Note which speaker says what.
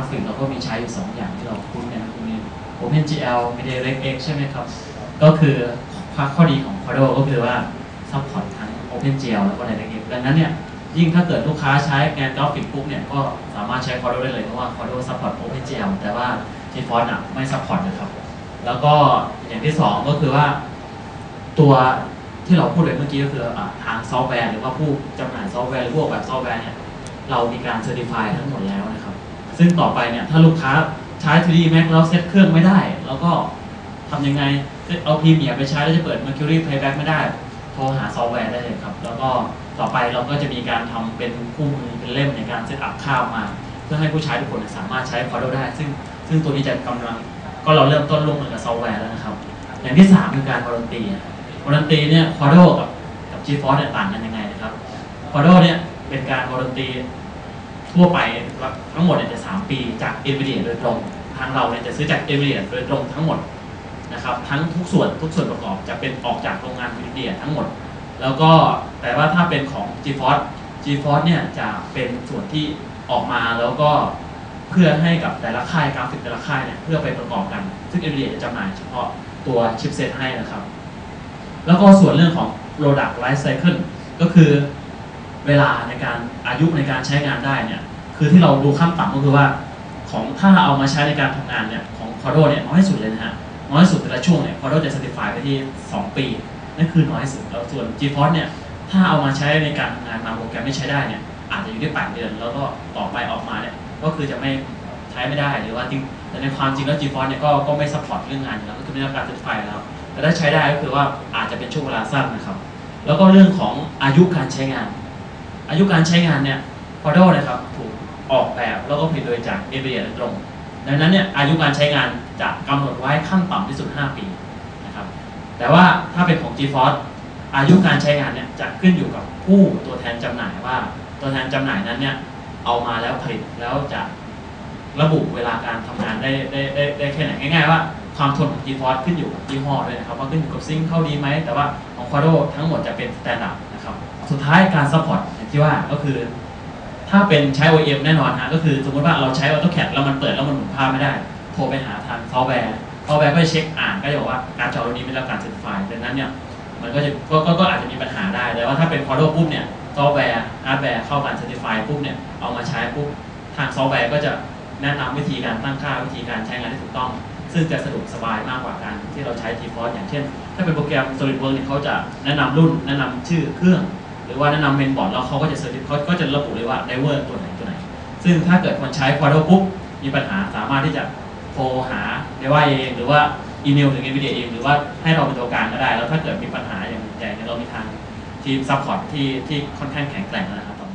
Speaker 1: กราฟิกเราก็มีใช้อยู่สองอย่างที่เราคุ้นกันนะมี OpenGL มี DirectX ใช่ไหมครับ ก็คือข้อดีของ Quadro ก็คือว่า support ทั้ง OpenGL แล้วก็ DirectX ดังนั้นเนี่ยยิ่งถ้าเกิดลูกค้าใช้งานกราฟิกปุ๊บเนี่ยก็สามารถใช้ Quadro ได้เลยเพราะว่า Quadro support OpenGL แต่ว่า GeForce อะไม่ support นะครับ แล้วก็อย่างที่สองก็คือว่าตัวที่เราพูดไปเมื่อกี้ก็คืออะทางซอฟต์แวร์หรือว่าผู้จำหน่ายซอฟต์แวร์หรือพวกแบบซอฟต์แวร์เนี่ยเรามีการเซอร์ติฟายทั้งหมดแล้วนะครับ ซึ่งต่อไปเนี่ยถ้าลูกค้าใช้ 3D Max แล้วเซตเครื่องไม่ได้ แล้วก็ทำยังไงเอาพีเมียไปใช้แล้วจะเปิด Mercury Playback ไม่ได้ โทรหาซอฟต์แวร์ได้เลยครับ แล้วก็ต่อไปเราก็จะมีการทำเป็นคู่มือเป็นเล่มในการเซตอัพข้าวมา เพื่อให้ผู้ใช้ทุกคนสามารถใช้ Quadro ได้ ซึ่งซึ่งตัวนี้จะกำลังก็เราเริ่มต้นร่วมมือกับซอฟต์แวร์แล้วนะครับ อย่างที่สามคือการวารันตีวารันตีเนี่ย Quadro กับกับ GeForce เนี่ยต่างกันยังไงนะครับ Quadro เนี่ยเป็นการวารันตี ทั่วไปทั้งหมดเนี่ยจะ 3 ปีจาก NVIDIA โดยตรง ทางเราเนี่ยจะซื้อจาก NVIDIA โดยตรงทั้งหมดนะครับทั้งทุกส่วนทุกส่วนประกอบจะเป็นออกจากโรงงาน NVIDIA ทั้งหมด แล้วก็แต่ว่าถ้าเป็นของ GeForce GeForce เนี่ยจะเป็นส่วนที่ออกมาแล้วก็เพื่อให้กับแต่ละค่ายกราฟิกแต่ละค่ายเนี่ยเพื่อไปประกอบกัน ซึ่ง NVIDIA จะจำหน่ายเฉพาะตัวชิปเซตให้นะครับ แล้วก็ส่วนเรื่องของ product life cycle ก็คือ เวลาในการอายุในการใช้งานได้เนี่ยคือที่เราดูขั้นต่ำก็คือว่า ของถ้าเอามาใช้ในการทำงานเนี่ยของ Quadro เนี่ยน้อยที่สุดเลยนะฮะน้อยสุดแต่ละช่วงเนี่ย Quadro จะ certify ไปที่ 2 ปีนั่นคือน้อยสุดแล้วส่วน GeForce เนี่ยถ้าเอามาใช้ในการทำงานบางโปรแกรมไม่ใช้ได้เนี่ยอาจจะอยู่ได้8เดือน แล้วก็ต่อไปออกมาเนี่ยก็คือจะไม่ใช้ไม่ได้หรือว่าจริงแต่ในความจริงแล้ว GeForce เนี่ยก็ก็ไม่ support เรื่องงานอยู่แล้วก็คือไม่ได้รับการ certify แล้ว แต่ถ้าใช้ได้ก็คือว่าอาจจะเป็นช่วงเวลาสั้นนะครับแล้วก็เรื่องของอายุการใช้งาน อายุการใช้งานเนี่ย Quadro นะครับถูกออกแบบแล้วก็ผลิตโดยจาก NVIDIA โดยตรง ดังนั้นเนี่ยอายุการใช้งานจะกำหนดไว้ขั้นต่ำที่สุด 5 ปีนะครับ แต่ว่าถ้าเป็นของ GeForce อายุการใช้งานเนี่ยจะขึ้นอยู่กับผู้ตัวแทนจำหน่ายว่า ตัวแทนจำหน่ายนั้นเนี่ยเอามาแล้วผลิตแล้วจะระบุเวลาการทำงานได้ได้ได้ได้แค่ไหนง่ายๆว่า ความทนของ GeForce ขึ้นอยู่กับยี่ห้อด้วยนะครับ ว่าขึ้นอยู่กับซิงค์เข้าดีไหม แต่ว่าของ Quadro ทั้งหมดจะเป็นสแตนดาร์ดนะครับ สุดท้ายการซัพพอร์ตอย่างที่ว่าก็คือ ถ้าเป็นใช้ OEM แน่นอนฮะก็คือสมมติว่าเราใช้ AutoCAD แล้วมันเปิดแล้วมันหมุนภาพไม่ได้ โทรไปหาทางซอฟต์แวร์ซอฟต์แวร์ก็จะเช็คอ่านก็จะบอกว่าการจอรุ่นนี้ไม่รับการเซอร์ติฟายดังนั้นเนี่ยมันก็จะก็ก็ก็อาจจะมีปัญหาได้แต่ว่าถ้าเป็น Quadro ปุ๊บเนี่ยซอฟต์แวร์ฮาร์ดแวร์เข้าการเซอร์ติฟายปุ๊บเนี่ยเอามาใช้ปุ๊บทางซอฟต์แวร์ก็จะแนะนำวิธีการตั้งค่าวิธีการใช้งานที่ถูกต้อง ซึ่งจะสะดวกสบายมากกว่าการที่เราใช้ GeForce อย่างเช่น ถ้าเป็นโปรแกรม SolidWorks เนี่ยเขาจะแนะนำรุ่น แนะนำชื่อเครื่อง หรือว่าแนะนำเมนบอร์ดแล้วเขาก็จะเซอร์ติเขาก็จะระบุเลยว่าไดเวอร์ตัวไหนตัวไหน ซึ่งถ้าเกิดคนใช้ Quadro ปุ๊บมีปัญหาสามารถที่จะโทรหาได้ว่าเอง หรือว่าอีเมลถึง NVIDIA เอง หรือว่าให้เราเป็นตัวกลางก็ได้ แล้วถ้าเกิดมีปัญหาอย่างใหญ่เนี่ยเรามีทางทีมซัพพอร์ตที่ที่ค่อนข้างแข็งแกร่งนะครับ